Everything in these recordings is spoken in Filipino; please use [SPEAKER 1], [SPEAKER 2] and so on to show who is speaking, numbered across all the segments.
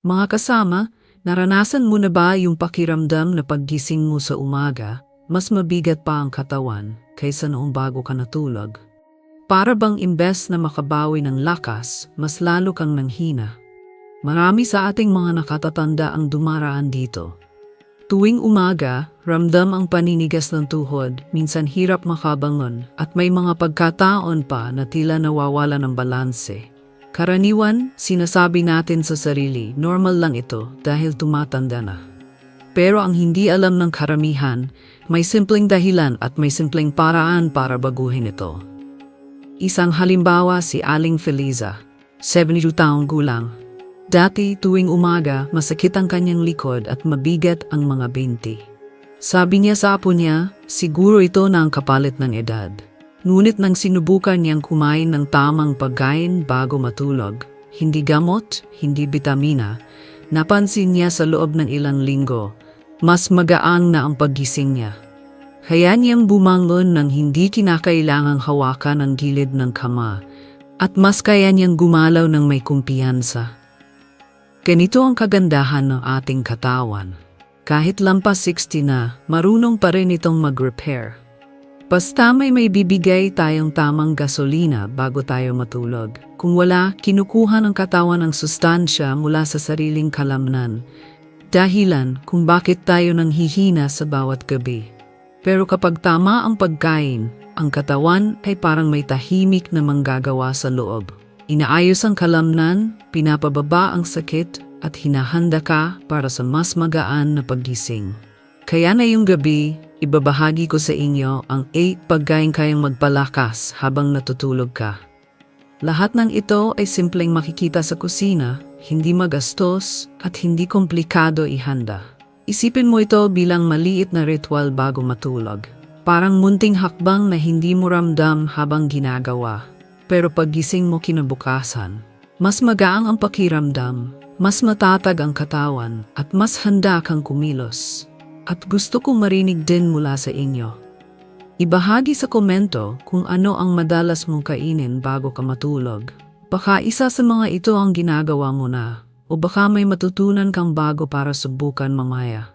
[SPEAKER 1] Mga kasama, naranasan mo na ba yung pakiramdam na paggising mo sa umaga, mas mabigat pa ang katawan kaysa noong bago ka natulog? Para bang imbes na makabawi ng lakas, mas lalo kang nanghina? Marami sa ating mga nakatatanda ang dumaraan dito. Tuwing umaga, ramdam ang paninigas ng tuhod, minsan hirap makabangon, at may mga pagkataon pa na tila nawawala ng balanse. Karaniwan, sinasabi natin sa sarili, normal lang ito dahil tumatanda na. Pero ang hindi alam ng karamihan, may simpleng dahilan at may simpleng paraan para baguhin ito. Isang halimbawa si Aling Feliza, 72 taong gulang. Dati tuwing umaga, masakit ang kanyang likod at mabigat ang mga binti. Sabi niya sa apo niya, siguro ito na ang kapalit ng edad. Ngunit nang sinubukan niyang kumain ng tamang pagkain bago matulog, hindi gamot, hindi bitamina, napansin niya sa loob ng ilang linggo, mas magaang na ang paggising niya. Kaya niyang bumangon nang hindi kinakailangang hawakan ang gilid ng kama at mas kaya niyang gumalaw ng may kumpiyansa. Ganito ang kagandahan ng ating katawan. Kahit lampas 60 na, marunong pa rin itong mag-repair. Basta may may bibigay tayong tamang gasolina bago tayo matulog. Kung wala, kinukuha ng katawan ng sustansya mula sa sariling kalamnan. Dahilan kung bakit tayo nang hihina sa bawat gabi. Pero kapag tama ang pagkain, ang katawan ay parang may tahimik na manggagawa sa loob. Inaayos ang kalamnan, pinapababa ang sakit, at hinahanda ka para sa mas magaan na paggising. Kaya na yung gabi, ibabahagi ko sa inyo ang 8 pagkain kayang magpalakas habang natutulog ka. Lahat ng ito ay simpleng makikita sa kusina, hindi magastos at hindi komplikado ihanda. Isipin mo ito bilang maliit na ritual bago matulog. Parang munting hakbang na hindi mo ramdam habang ginagawa. Pero paggising mo kinabukasan, mas magaang ang pakiramdam, mas matatag ang katawan at mas handa kang kumilos. At gusto kong marinig din mula sa inyo. Ibahagi sa komento kung ano ang madalas mong kainin bago ka matulog. Baka isa sa mga ito ang ginagawa mo na o baka may matutunan kang bago para subukan mamaya.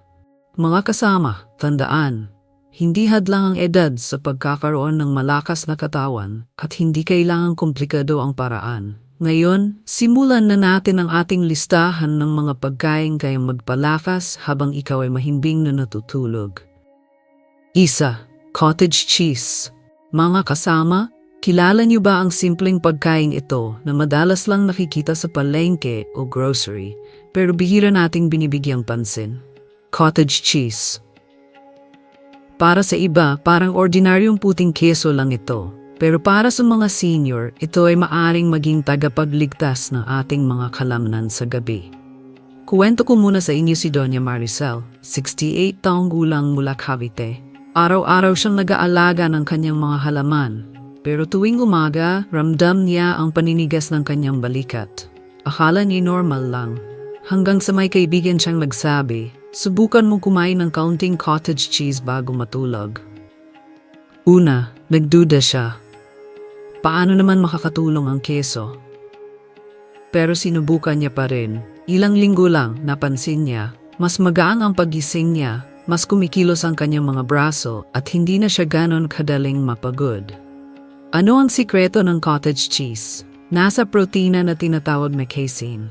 [SPEAKER 1] Mga kasama, tandaan, hindi hadlang ang edad sa pagkakaroon ng malakas na katawan at hindi kailangang komplikado ang paraan. Ngayon, simulan na natin ang ating listahan ng mga pagkain kayang magpalakas habang ikaw ay mahimbing na natutulog. Isa, cottage cheese. Mga kasama, kilala niyo ba ang simpleng pagkain ito na madalas lang nakikita sa palengke o grocery pero bihira nating binibigyang pansin? Cottage cheese. Para sa iba, parang ordinaryong puting keso lang ito. Pero para sa mga senior, ito ay maaring maging tagapagligtas ng ating mga kalamnan sa gabi. Kuwento ko muna sa inyo si Doña Maricel, 68 taong gulang mula Cavite. Araw-araw siyang nag-aalaga ng kanyang mga halaman. Pero tuwing umaga, ramdam niya ang paninigas ng kanyang balikat. Akala niya normal lang. Hanggang sa may kaibigan siyang nagsabi, subukan mong kumain ng kaunting cottage cheese bago matulog. Una, nagduda siya. Paano naman makakatulong ang keso? Pero sinubukan niya pa rin. Ilang linggo lang, napansin niya, mas magaang ang pagising niya, mas kumikilos ang kanyang mga braso at hindi na siya ganon kadaling mapagod. Ano ang sikreto ng cottage cheese? Nasa protina na tinatawag na casein.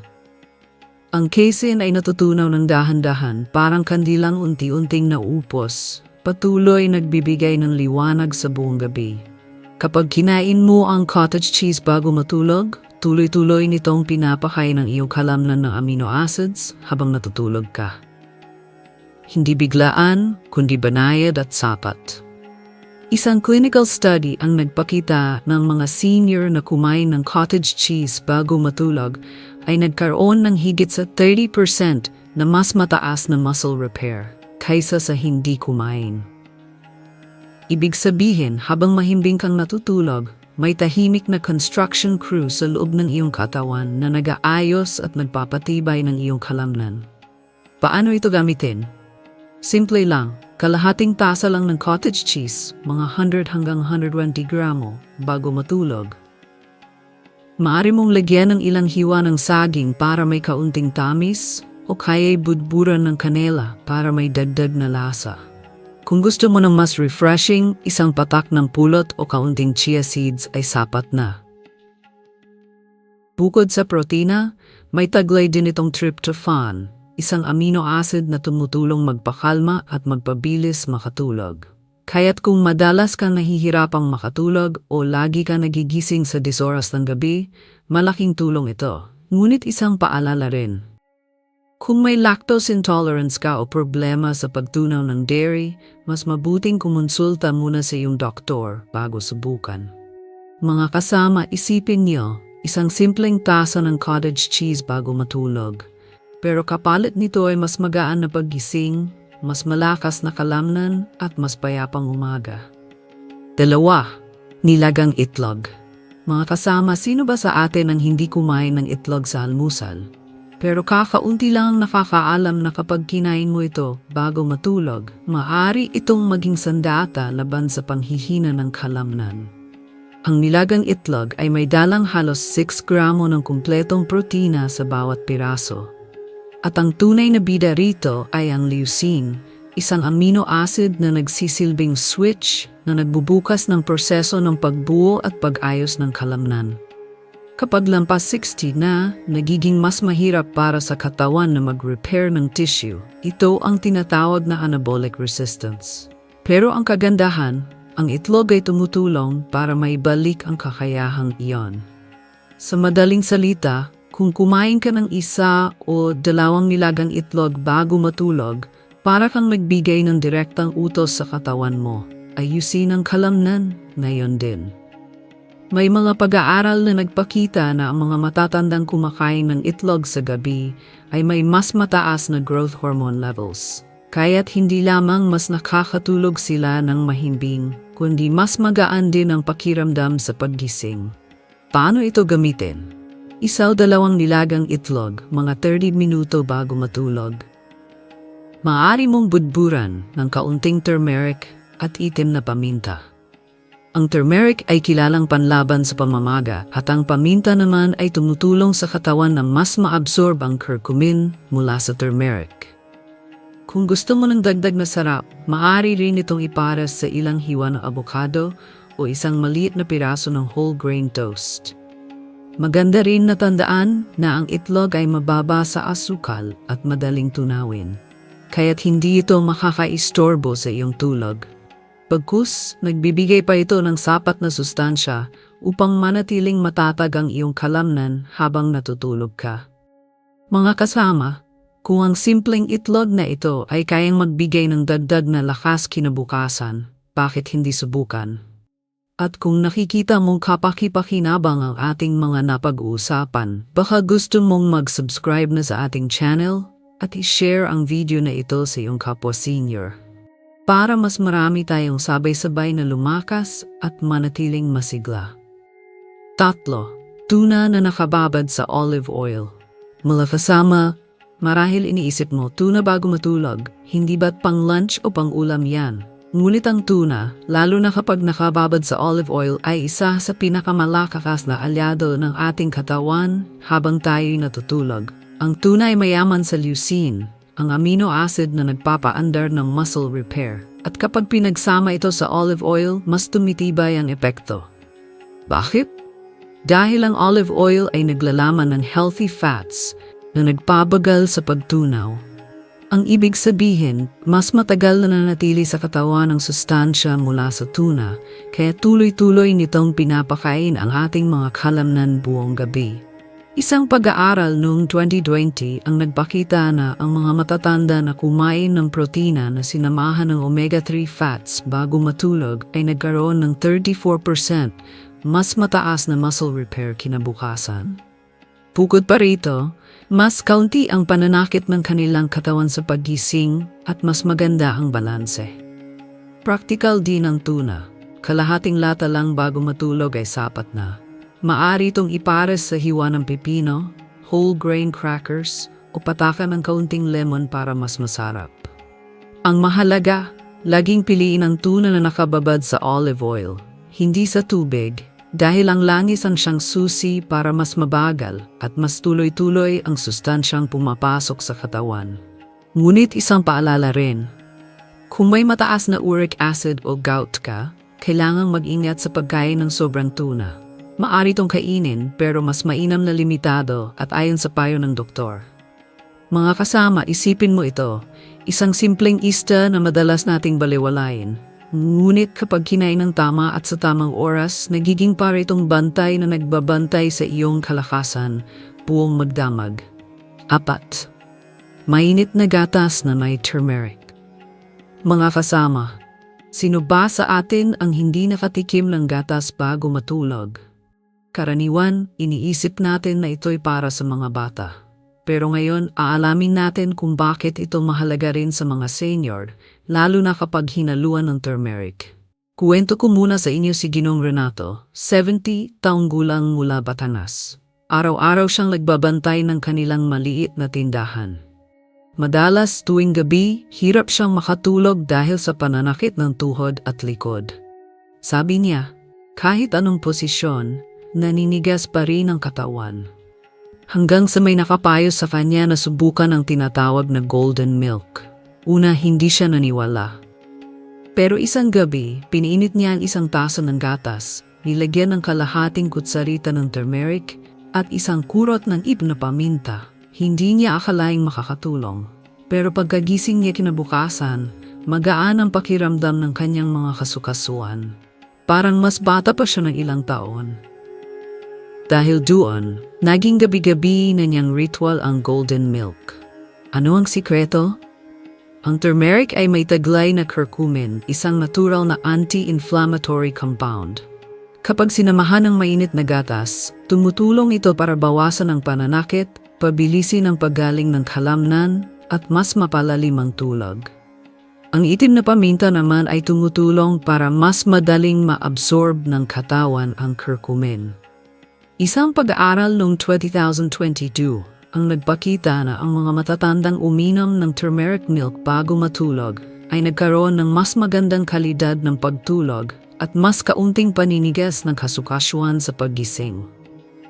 [SPEAKER 1] Ang casein ay natutunaw ng dahan-dahan parang kandilang unti-unting naupos, patuloy nagbibigay ng liwanag sa buong gabi. Kapag kinain mo ang cottage cheese bago matulog, tuloy-tuloy nitong pinapakain ng iyong kalamnan ng amino acids habang natutulog ka. Hindi biglaan, kundi banayad at sapat. Isang clinical study ang nagpakita ng mga senior na kumain ng cottage cheese bago matulog ay nagkaroon ng higit sa 30% na mas mataas na muscle repair kaysa sa hindi kumain. Ibig sabihin, habang mahimbing kang natutulog, may tahimik na construction crew sa loob ng iyong katawan na nag-aayos at nagpapatibay ng iyong kalamnan. Paano ito gamitin? Simple lang, kalahating tasa lang ng cottage cheese, mga 100 hanggang 120 gramo, bago matulog. Maaari mong lagyan ng ilang hiwa ng saging para may kaunting tamis o kaya'y budburan ng kanela para may dagdag na lasa. Kung gusto mo ng mas refreshing, isang patak ng pulot o kaunting chia seeds ay sapat na. Bukod sa protina, may taglay din itong tryptophan, isang amino acid na tumutulong magpakalma at magpabilis makatulog. Kaya't kung madalas kang nahihirapang makatulog o lagi kang nagigising sa disoras ng gabi, malaking tulong ito. Ngunit isang paalala rin. Kung may lactose intolerance ka o problema sa pagtunaw ng dairy, mas mabuting kumonsulta muna sa iyong doktor bago subukan. Mga kasama, isipin niyo, isang simpleng tasa ng cottage cheese bago matulog. Pero kapalit nito ay mas magaan na paggising, mas malakas na kalamnan at mas payapang umaga. Dalawa, nilagang itlog. Mga kasama, sino ba sa atin ang hindi kumain ng itlog sa almusal? Pero kakaunti lang ang nakakaalam na kapag kinain mo ito bago matulog, maari itong maging sandata laban sa panghihina ng kalamnan. Ang nilagang itlog ay may dalang halos 6 gramo ng kumpletong protina sa bawat piraso. At ang tunay na bida rito ay ang leucine, isang amino acid na nagsisilbing switch na nagbubukas ng proseso ng pagbuo at pag-ayos ng kalamnan. Kapag lampas 60 na, nagiging mas mahirap para sa katawan na mag-repair ng tissue. Ito ang tinatawag na anabolic resistance. Pero ang kagandahan, ang itlog ay tumutulong para maibalik ang kakayahang iyon. Sa madaling salita, kung kumain ka ng isa o dalawang nilagang itlog bago matulog, para kang magbigay ng direktang utos sa katawan mo. Ayusin ang kalamnan ngayon din. May mga pag-aaral na nagpakita na ang mga matatandang kumakain ng itlog sa gabi ay may mas mataas na growth hormone levels. Kaya't hindi lamang mas nakakatulog sila ng mahimbing, kundi mas magaan din ang pakiramdam sa paggising. Paano ito gamitin? Isaw dalawang nilagang itlog, mga 30 minuto bago matulog. Maari mong budburan ng kaunting turmeric at itim na paminta. Ang turmeric ay kilalang panlaban sa pamamaga at ang paminta naman ay tumutulong sa katawan na mas maabsorb ang curcumin mula sa turmeric. Kung gusto mo ng dagdag na sarap, maaari rin itong ipares sa ilang hiwa ng avocado o isang maliit na piraso ng whole grain toast. Maganda rin na tandaan na ang itlog ay mababa sa asukal at madaling tunawin. Kaya't hindi ito makakaistorbo sa iyong tulog. Pagkus, nagbibigay pa ito ng sapat na sustansya upang manatiling matatag ang iyong kalamnan habang natutulog ka. Mga kasama, kung ang simpleng itlog na ito ay kayang magbigay ng dagdag na lakas kinabukasan, bakit hindi subukan? At kung nakikita mong kapaki-pakinabang ang ating mga napag-uusapan, baka gusto mong mag-subscribe na sa ating channel at i-share ang video na ito sa iyong kapwa senior para mas marami tayong sabay-sabay na lumakas at manatiling masigla. Tatlo, tuna na nakababad sa olive oil. Mula kasama, marahil iniisip mo tuna bago matulog, hindi ba't pang lunch o pang ulam yan? Ngunit ang tuna, lalo na kapag nakababad sa olive oil ay isa sa pinakamalakakas na alyado ng ating katawan habang tayo'y natutulog. Ang tuna ay mayaman sa leucine, ang amino acid na nagpapaandar ng muscle repair. At kapag pinagsama ito sa olive oil, mas tumitibay ang epekto. Bakit? Dahil ang olive oil ay naglalaman ng healthy fats na nagpabagal sa pagtunaw. Ang ibig sabihin, mas matagal na nanatili sa katawan ang sustansya mula sa tuna, kaya tuloy-tuloy nitong pinapakain ang ating mga kalamnan buong gabi. Isang pag-aaral noong 2020 ang nagpakita na ang mga matatanda na kumain ng protina na sinamahan ng omega-3 fats bago matulog ay nagkaroon ng 34% mas mataas na muscle repair kinabukasan. Bukod pa rito, mas kaunti ang pananakit ng kanilang katawan sa paggising at mas maganda ang balanse. Practical din ang tuna. Kalahating lata lang bago matulog ay sapat na. Maari itong ipares sa hiwa ng pipino, whole grain crackers, o patakan ng kaunting lemon para mas masarap. Ang mahalaga, laging piliin ang tuna na nakababad sa olive oil, hindi sa tubig, dahil ang langis ang siyang susi para mas mabagal at mas tuloy-tuloy ang sustansyang pumapasok sa katawan. Ngunit isang paalala rin, kung may mataas na uric acid o gout ka, kailangang mag-ingat sa pagkain ng sobrang tuna. Maari itong kainin pero mas mainam na limitado at ayon sa payo ng doktor. Mga kasama, isipin mo ito, isang simpleng ista na madalas nating baliwalain. Ngunit kapag kinain ng tama at sa tamang oras, nagiging para itong bantay na nagbabantay sa iyong kalakasan, buong magdamag. Apat. Mainit na gatas na may turmeric. Mga kasama, sino ba sa atin ang hindi nakatikim ng gatas bago matulog? Karaniwan, iniisip natin na ito'y para sa mga bata. Pero ngayon, aalamin natin kung bakit ito mahalaga rin sa mga senior, lalo na kapag hinaluan ng turmeric. Kuwento ko muna sa inyo si Ginong Renato, 70 taong gulang mula Batanas. Araw-araw siyang nagbabantay ng kanilang maliit na tindahan. Madalas tuwing gabi, hirap siyang makatulog dahil sa pananakit ng tuhod at likod. Sabi niya, kahit anong posisyon, naninigas pa rin ang katawan. Hanggang sa may nakapayo sa kanya na subukan ang tinatawag na golden milk. Una, hindi siya naniwala. Pero isang gabi, piniinit niya ang isang tasa ng gatas, nilagyan ng kalahating kutsarita ng turmeric at isang kurot ng ib na paminta. Hindi niya akalaing makakatulong. Pero pagkagising niya kinabukasan, magaan ang pakiramdam ng kanyang mga kasukasuan. Parang mas bata pa siya ng ilang taon. Dahil doon, naging gabi-gabi na niyang ritual ang golden milk. Ano ang sikreto? Ang turmeric ay may taglay na curcumin, isang natural na anti-inflammatory compound. Kapag sinamahan ng mainit na gatas, tumutulong ito para bawasan ang pananakit, pabilisin ang paggaling ng kalamnan, at mas mapalalim ang tulog. Ang itim na paminta naman ay tumutulong para mas madaling ma-absorb ng katawan ang curcumin. Isang pag-aaral noong 2022 ang nagpakita na ang mga matatandang uminom ng turmeric milk bago matulog ay nagkaroon ng mas magandang kalidad ng pagtulog at mas kaunting paninigas ng kasukasuan sa paggising.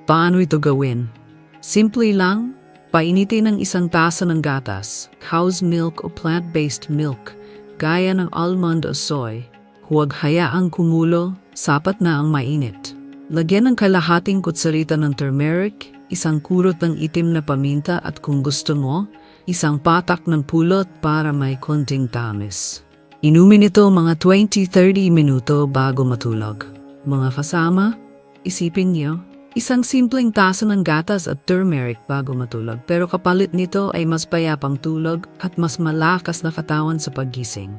[SPEAKER 1] Paano ito gawin? Simple lang, painitin ng isang tasa ng gatas, cow's milk o plant-based milk, gaya ng almond o soy. Huwag hayaang kumulo, sapat na ang mainit. Lagyan ng kalahating kutsarita ng turmeric, isang kurot ng itim na paminta at kung gusto mo, isang patak ng pulot para may konting tamis. Inumin ito mga 20-30 minuto bago matulog. Mga kasama, isipin niyo, isang simpleng tasa ng gatas at turmeric bago matulog pero kapalit nito ay mas payapang tulog at mas malakas na katawan sa paggising.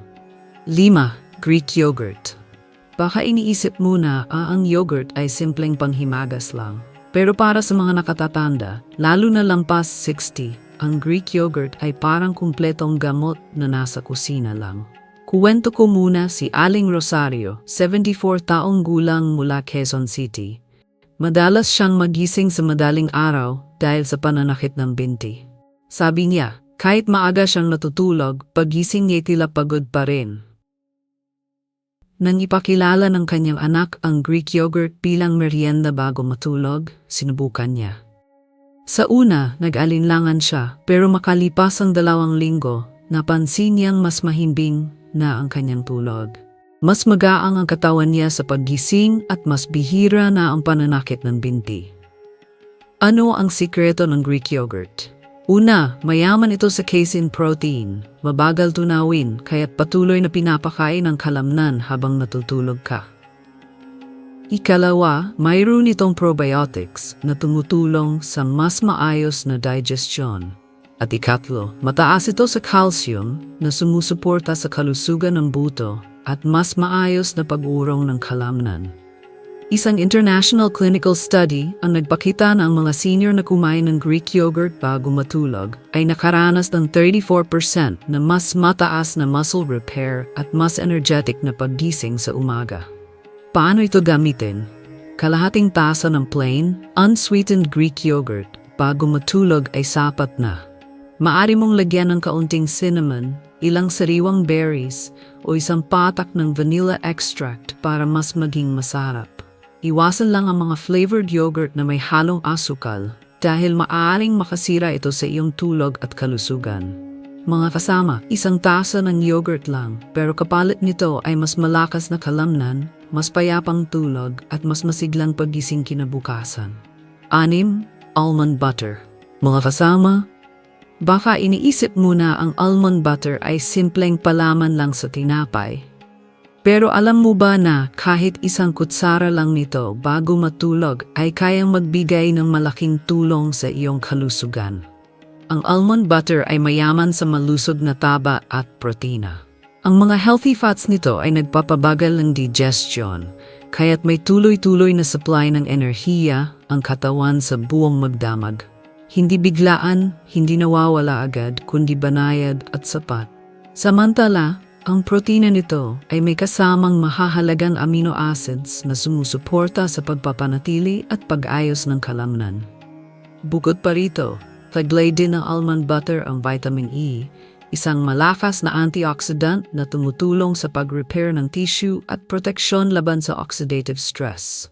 [SPEAKER 1] 5. Greek Yogurt Baka iniisip muna ah, ang yogurt ay simpleng panghimagas lang. Pero para sa mga nakatatanda, lalo na lampas 60, ang Greek yogurt ay parang kumpletong gamot na nasa kusina lang. Kuwento ko muna si Aling Rosario, 74 taong gulang mula Quezon City. Madalas siyang magising sa madaling araw dahil sa pananakit ng binti. Sabi niya, kahit maaga siyang natutulog, pagising niya tila pagod pa rin. Nang ipakilala ng kanyang anak ang Greek yogurt bilang merienda bago matulog, sinubukan niya. Sa una, nag-alinlangan siya pero makalipas ang dalawang linggo, napansin niyang mas mahimbing na ang kanyang tulog. Mas magaang ang katawan niya sa paggising at mas bihira na ang pananakit ng binti. Ano ang sikreto ng Greek yogurt? Una, mayaman ito sa casein protein. Mabagal tunawin, kaya't patuloy na pinapakain ang kalamnan habang natutulog ka. Ikalawa, mayroon itong probiotics na tumutulong sa mas maayos na digestion. At ikatlo, mataas ito sa calcium na sumusuporta sa kalusugan ng buto at mas maayos na pag-urong ng kalamnan. Isang international clinical study ang nagpakita na ang mga senior na kumain ng Greek yogurt bago matulog ay nakaranas ng 34% na mas mataas na muscle repair at mas energetic na paggising sa umaga. Paano ito gamitin? Kalahating tasa ng plain, unsweetened Greek yogurt bago matulog ay sapat na. Maari mong lagyan ng kaunting cinnamon, ilang sariwang berries, o isang patak ng vanilla extract para mas maging masarap. Iwasan lang ang mga flavored yogurt na may halong asukal dahil maaaring makasira ito sa iyong tulog at kalusugan. Mga kasama, isang tasa ng yogurt lang pero kapalit nito ay mas malakas na kalamnan, mas payapang tulog at mas masiglang pagising kinabukasan. Anim, almond butter. Mga kasama, baka iniisip muna ang almond butter ay simpleng palaman lang sa tinapay. Pero alam mo ba na kahit isang kutsara lang nito bago matulog ay kayang magbigay ng malaking tulong sa iyong kalusugan? Ang almond butter ay mayaman sa malusog na taba at protina. Ang mga healthy fats nito ay nagpapabagal ng digestion, kaya't may tuloy-tuloy na supply ng enerhiya ang katawan sa buong magdamag. Hindi biglaan, hindi nawawala agad, kundi banayad at sapat. Samantala, ang protina nito ay may kasamang mahahalagang amino acids na sumusuporta sa pagpapanatili at pag-ayos ng kalamnan. Bukod pa rito, taglay din ng almond butter ang vitamin E, isang malakas na antioxidant na tumutulong sa pag-repair ng tissue at proteksyon laban sa oxidative stress.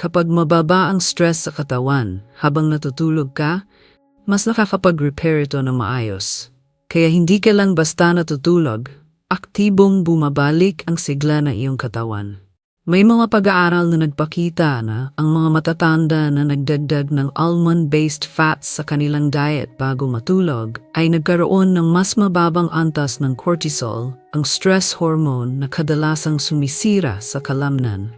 [SPEAKER 1] Kapag mababa ang stress sa katawan habang natutulog ka, mas nakakapag-repair ito ng maayos. Kaya hindi ka lang basta natutulog, aktibong bumabalik ang sigla ng iyong katawan. May mga pag-aaral na nagpakita na ang mga matatanda na nagdagdag ng almond-based fats sa kanilang diet bago matulog ay nagkaroon ng mas mababang antas ng cortisol, ang stress hormone na kadalasang sumisira sa kalamnan.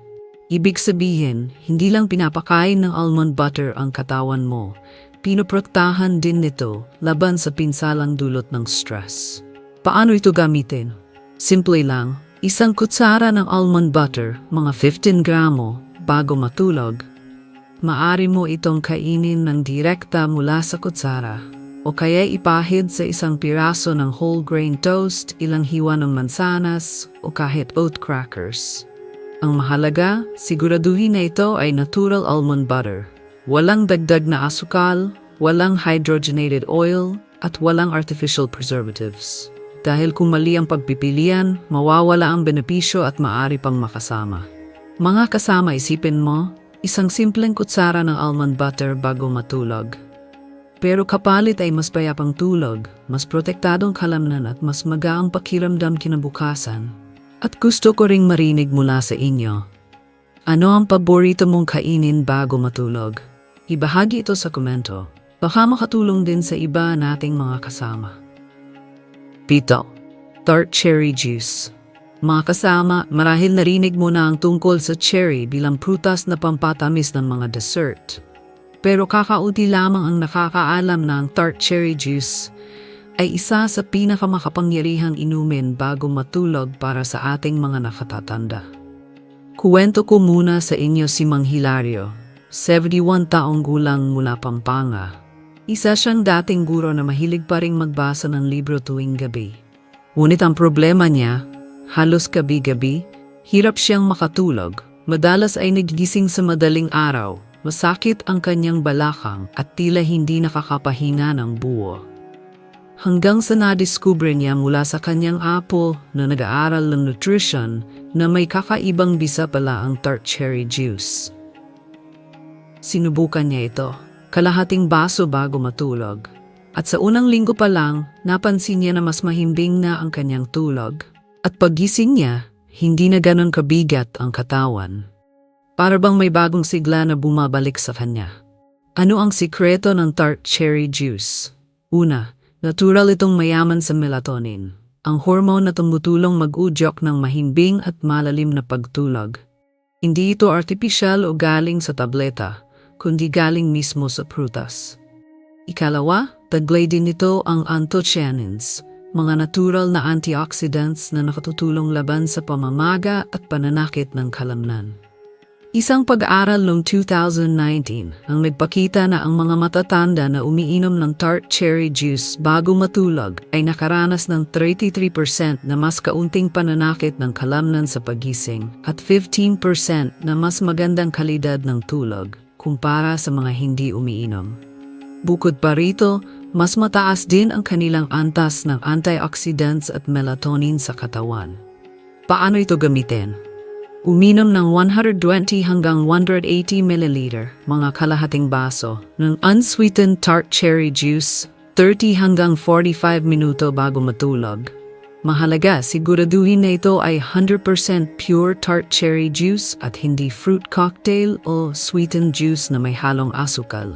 [SPEAKER 1] Ibig sabihin, hindi lang pinapakain ng almond butter ang katawan mo, pinoprotektahan din nito laban sa pinsalang dulot ng stress. Paano ito gamitin? Simple lang, isang kutsara ng almond butter, mga 15 gramo, bago matulog. Maari mo itong kainin ng direkta mula sa kutsara o kaya ipahid sa isang piraso ng whole grain toast, ilang hiwa ng mansanas o kahit oat crackers. Ang mahalaga, siguraduhin na ito ay natural almond butter. Walang dagdag na asukal, walang hydrogenated oil, at walang artificial preservatives. Dahil kung mali ang pagpipilian, mawawala ang benepisyo at maari pang makasama. Mga kasama isipin mo, isang simpleng kutsara ng almond butter bago matulog. Pero kapalit ay mas payapang tulog, mas protektadong kalamnan at mas magaang pakiramdam kinabukasan. At gusto ko ring marinig mula sa inyo. Ano ang paborito mong kainin bago matulog? Ibahagi ito sa komento. Baka makatulong din sa iba nating mga kasama. Pito, tart cherry juice. Mga kasama, marahil narinig mo na ang tungkol sa cherry bilang prutas na pampatamis ng mga dessert. Pero kakauti lamang ang nakakaalam na ang tart cherry juice ay isa sa pinakamakapangyarihang inumin bago matulog para sa ating mga nakatatanda. Kuwento ko muna sa inyo si Mang Hilario, 71 taong gulang mula Pampanga. Isa siyang dating guro na mahilig pa ring magbasa ng libro tuwing gabi. Ngunit ang problema niya, halos gabi-gabi, hirap siyang makatulog. Madalas ay nagigising sa madaling araw, masakit ang kanyang balakang at tila hindi nakakapahinga ng buo. Hanggang sa nadiskubre niya mula sa kanyang apo na nag-aaral ng nutrition na may kakaibang bisa pala ang tart cherry juice. Sinubukan niya ito kalahating baso bago matulog. At sa unang linggo pa lang, napansin niya na mas mahimbing na ang kanyang tulog. At pagising niya, hindi na ganon kabigat ang katawan. Para bang may bagong sigla na bumabalik sa kanya. Ano ang sikreto ng tart cherry juice? Una, natural itong mayaman sa melatonin. Ang hormone na tumutulong mag-udyok ng mahimbing at malalim na pagtulog. Hindi ito artificial o galing sa tableta kundi galing mismo sa prutas. Ikalawa, taglay din nito ang anthocyanins, mga natural na antioxidants na nakatutulong laban sa pamamaga at pananakit ng kalamnan. Isang pag-aaral noong 2019 ang nagpakita na ang mga matatanda na umiinom ng tart cherry juice bago matulog ay nakaranas ng 33% na mas kaunting pananakit ng kalamnan sa pagising at 15% na mas magandang kalidad ng tulog kumpara sa mga hindi umiinom. Bukod pa rito, mas mataas din ang kanilang antas ng antioxidants at melatonin sa katawan. Paano ito gamitin? Uminom ng 120 hanggang 180 ml, mga kalahating baso, ng unsweetened tart cherry juice 30 hanggang 45 minuto bago matulog. Mahalaga, siguraduhin na ito ay 100% pure tart cherry juice at hindi fruit cocktail o sweetened juice na may halong asukal.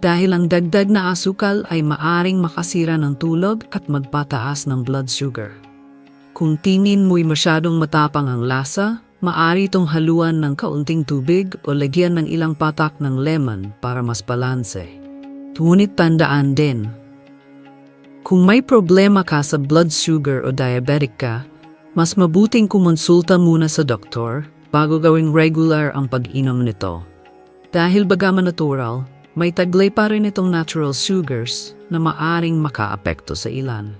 [SPEAKER 1] Dahil ang dagdag na asukal ay maaring makasira ng tulog at magpataas ng blood sugar. Kung tingin mo'y masyadong matapang ang lasa, maari itong haluan ng kaunting tubig o lagyan ng ilang patak ng lemon para mas balanse. Ngunit tandaan din, kung may problema ka sa blood sugar o diabetic ka, mas mabuting kumonsulta muna sa doktor bago gawing regular ang pag-inom nito. Dahil bagaman natural, may taglay pa rin itong natural sugars na maaring makaapekto sa ilan.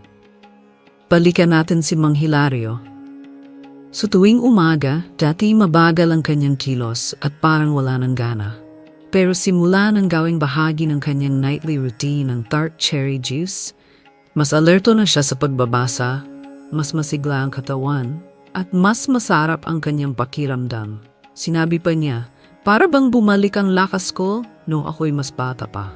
[SPEAKER 1] Balikan natin si Mang Hilario. Sa tuwing umaga, dati mabagal ang kanyang kilos at parang wala ng gana. Pero simula nang gawing bahagi ng kanyang nightly routine ng tart cherry juice, mas alerto na siya sa pagbabasa, mas masigla ang katawan, at mas masarap ang kanyang pakiramdam. Sinabi pa niya, para bang bumalik ang lakas ko nung ako'y mas bata pa.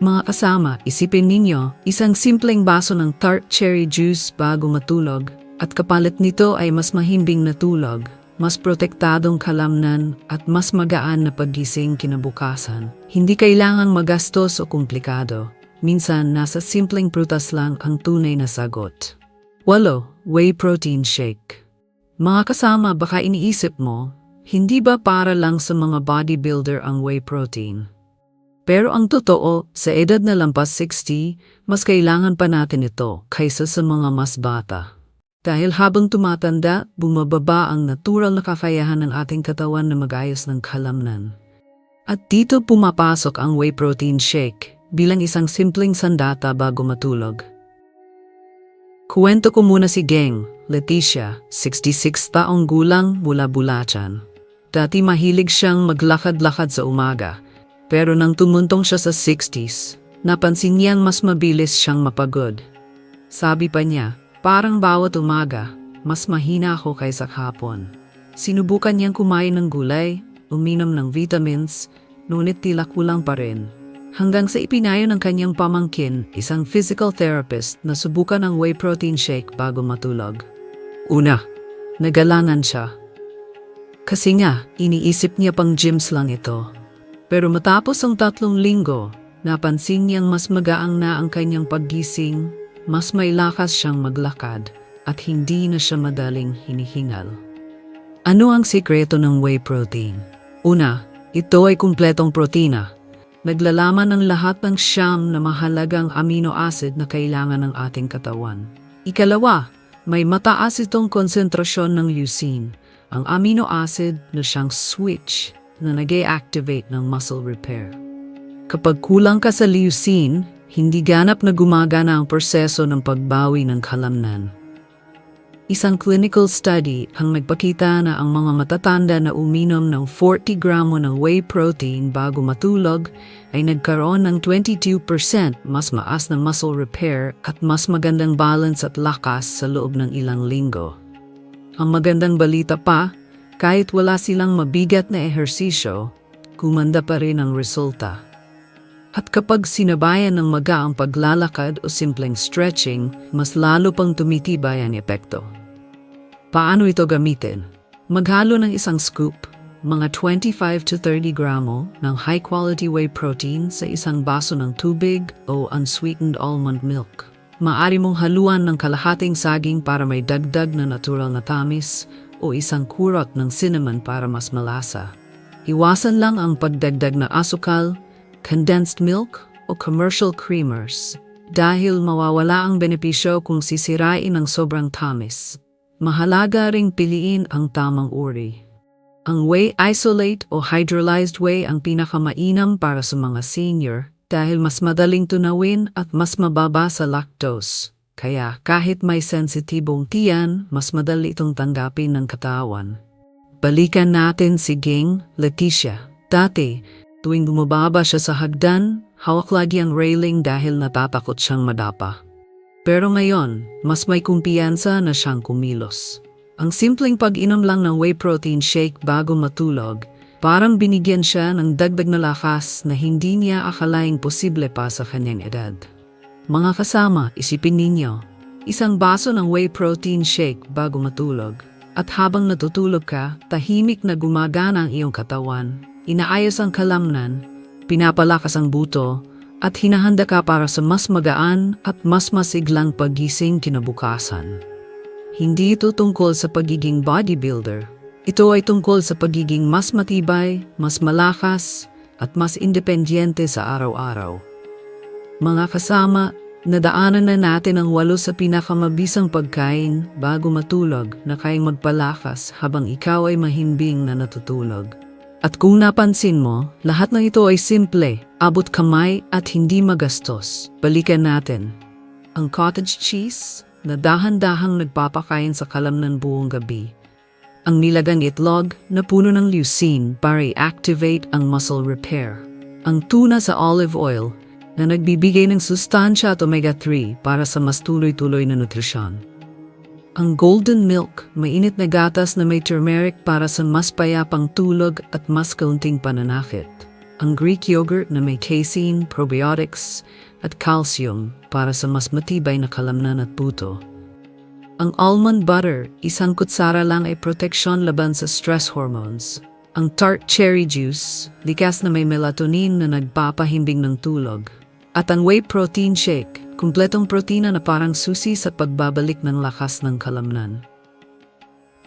[SPEAKER 1] Mga kasama, isipin ninyo, isang simpleng baso ng tart cherry juice bago matulog at kapalit nito ay mas mahimbing na tulog, mas protektadong kalamnan at mas magaan na pagising kinabukasan. Hindi kailangang magastos o komplikado. Minsan, nasa simpleng prutas lang ang tunay na sagot. Walo, whey protein shake. Mga kasama, baka iniisip mo, hindi ba para lang sa mga bodybuilder ang whey protein? Pero ang totoo, sa edad na lampas 60, mas kailangan pa natin ito kaysa sa mga mas bata. Dahil habang tumatanda, bumababa ang natural na kakayahan ng ating katawan na magayos ng kalamnan. At dito pumapasok ang whey protein shake bilang isang simpleng sandata bago matulog. Kuwento ko muna si Geng, Leticia, 66 taong gulang mula Bulacan. Dati mahilig siyang maglakad-lakad sa umaga, pero nang tumuntong siya sa 60s, napansin niyang mas mabilis siyang mapagod. Sabi pa niya, parang bawat umaga, mas mahina ako kaysa hapon. Sinubukan niyang kumain ng gulay, uminom ng vitamins, ngunit tila kulang pa rin. Hanggang sa ipinayo ng kanyang pamangkin, isang physical therapist na subukan ng whey protein shake bago matulog. Una, nagalangan siya. Kasi nga, iniisip niya pang gyms lang ito. Pero matapos ang tatlong linggo, napansin niyang mas magaang na ang kanyang paggising, mas may lakas siyang maglakad, at hindi na siya madaling hinihingal. Ano ang sikreto ng whey protein? Una, ito ay kumpletong protina naglalaman ng lahat ng siyam na mahalagang amino acid na kailangan ng ating katawan. Ikalawa, may mataas itong konsentrasyon ng leucine, ang amino acid na siyang switch na nag activate ng muscle repair. Kapag kulang ka sa leucine, hindi ganap na gumagana ang proseso ng pagbawi ng kalamnan. Isang clinical study ang nagpakita na ang mga matatanda na uminom ng 40 gramo ng whey protein bago matulog ay nagkaroon ng 22% mas maas na muscle repair at mas magandang balance at lakas sa loob ng ilang linggo. Ang magandang balita pa, kahit wala silang mabigat na ehersisyo, kumanda pa rin ang resulta. At kapag sinabayan ng maga ang paglalakad o simpleng stretching, mas lalo pang tumitibay ang epekto. Paano ito gamitin? Maghalo ng isang scoop, mga 25 to 30 gramo ng high-quality whey protein sa isang baso ng tubig o unsweetened almond milk. Maari mong haluan ng kalahating saging para may dagdag na natural na tamis o isang kurot ng cinnamon para mas malasa. Iwasan lang ang pagdagdag na asukal, condensed milk o commercial creamers dahil mawawala ang benepisyo kung sisirain ng sobrang tamis. Mahalaga ring piliin ang tamang uri. Ang whey isolate o hydrolyzed whey ang pinakamainam para sa mga senior dahil mas madaling tunawin at mas mababa sa lactose. Kaya kahit may sensitibong tiyan, mas madali itong tanggapin ng katawan. Balikan natin si Ging Leticia. Dati, tuwing bumababa siya sa hagdan, hawak lagi ang railing dahil natatakot siyang madapa. Pero ngayon, mas may kumpiyansa na siyang kumilos. Ang simpleng pag-inom lang ng whey protein shake bago matulog, parang binigyan siya ng dagdag na lakas na hindi niya akalaing posible pa sa kanyang edad. Mga kasama, isipin ninyo, isang baso ng whey protein shake bago matulog. At habang natutulog ka, tahimik na gumagana ang iyong katawan, inaayos ang kalamnan, pinapalakas ang buto, at hinahanda ka para sa mas magaan at mas masiglang pagising kinabukasan. Hindi ito tungkol sa pagiging bodybuilder. Ito ay tungkol sa pagiging mas matibay, mas malakas, at mas independyente sa araw-araw. Mga kasama, nadaanan na natin ang walo sa pinakamabisang pagkain bago matulog na kayang magpalakas habang ikaw ay mahimbing na natutulog. At kung napansin mo, lahat ng ito ay simple, abot kamay at hindi magastos. Balikan natin. Ang cottage cheese na dahan-dahang nagpapakain sa kalamnan buong gabi. Ang nilagang itlog na puno ng leucine para i-activate ang muscle repair. Ang tuna sa olive oil na nagbibigay ng sustansya at omega-3 para sa mas tuloy-tuloy na nutrisyon. Ang golden milk, mainit na gatas na may turmeric para sa mas payapang tulog at mas kaunting pananakit. Ang Greek yogurt na may casein, probiotics, at calcium para sa mas matibay na kalamnan at buto. Ang almond butter, isang kutsara lang ay proteksyon laban sa stress hormones. Ang tart cherry juice, likas na may melatonin na nagpapahimbing ng tulog. At ang whey protein shake, kumpletong protina na parang susi sa pagbabalik ng lakas ng kalamnan.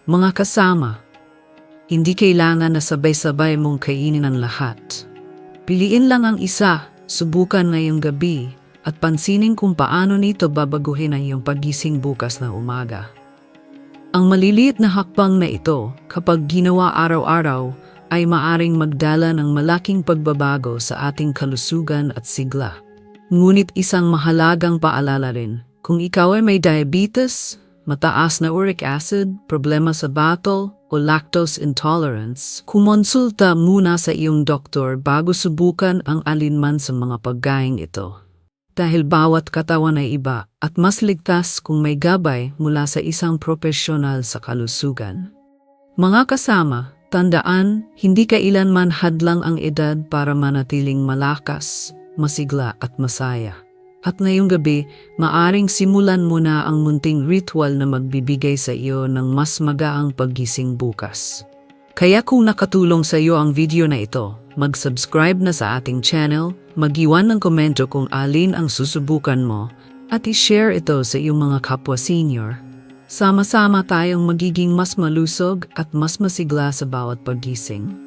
[SPEAKER 1] Mga kasama, hindi kailangan na sabay-sabay mong kainin ang lahat. Piliin lang ang isa, subukan ngayong gabi, at pansinin kung paano nito babaguhin ang iyong pagising bukas na umaga. Ang maliliit na hakbang na ito, kapag ginawa araw-araw, ay maaring magdala ng malaking pagbabago sa ating kalusugan at sigla. Ngunit isang mahalagang paalala rin, kung ikaw ay may diabetes, mataas na uric acid, problema sa battle, o lactose intolerance, kumonsulta muna sa iyong doktor bago subukan ang alinman sa mga pagkaing ito. Dahil bawat katawan ay iba at mas ligtas kung may gabay mula sa isang profesional sa kalusugan. Mga kasama, tandaan, hindi kailanman hadlang ang edad para manatiling malakas, masigla at masaya. At ngayong gabi, maaring simulan mo na ang munting ritual na magbibigay sa iyo ng mas magaang paggising bukas. Kaya kung nakatulong sa iyo ang video na ito, mag-subscribe na sa ating channel, mag-iwan ng komento kung alin ang susubukan mo, at i-share ito sa iyong mga kapwa senior. Sama-sama tayong magiging mas malusog at mas masigla sa bawat paggising.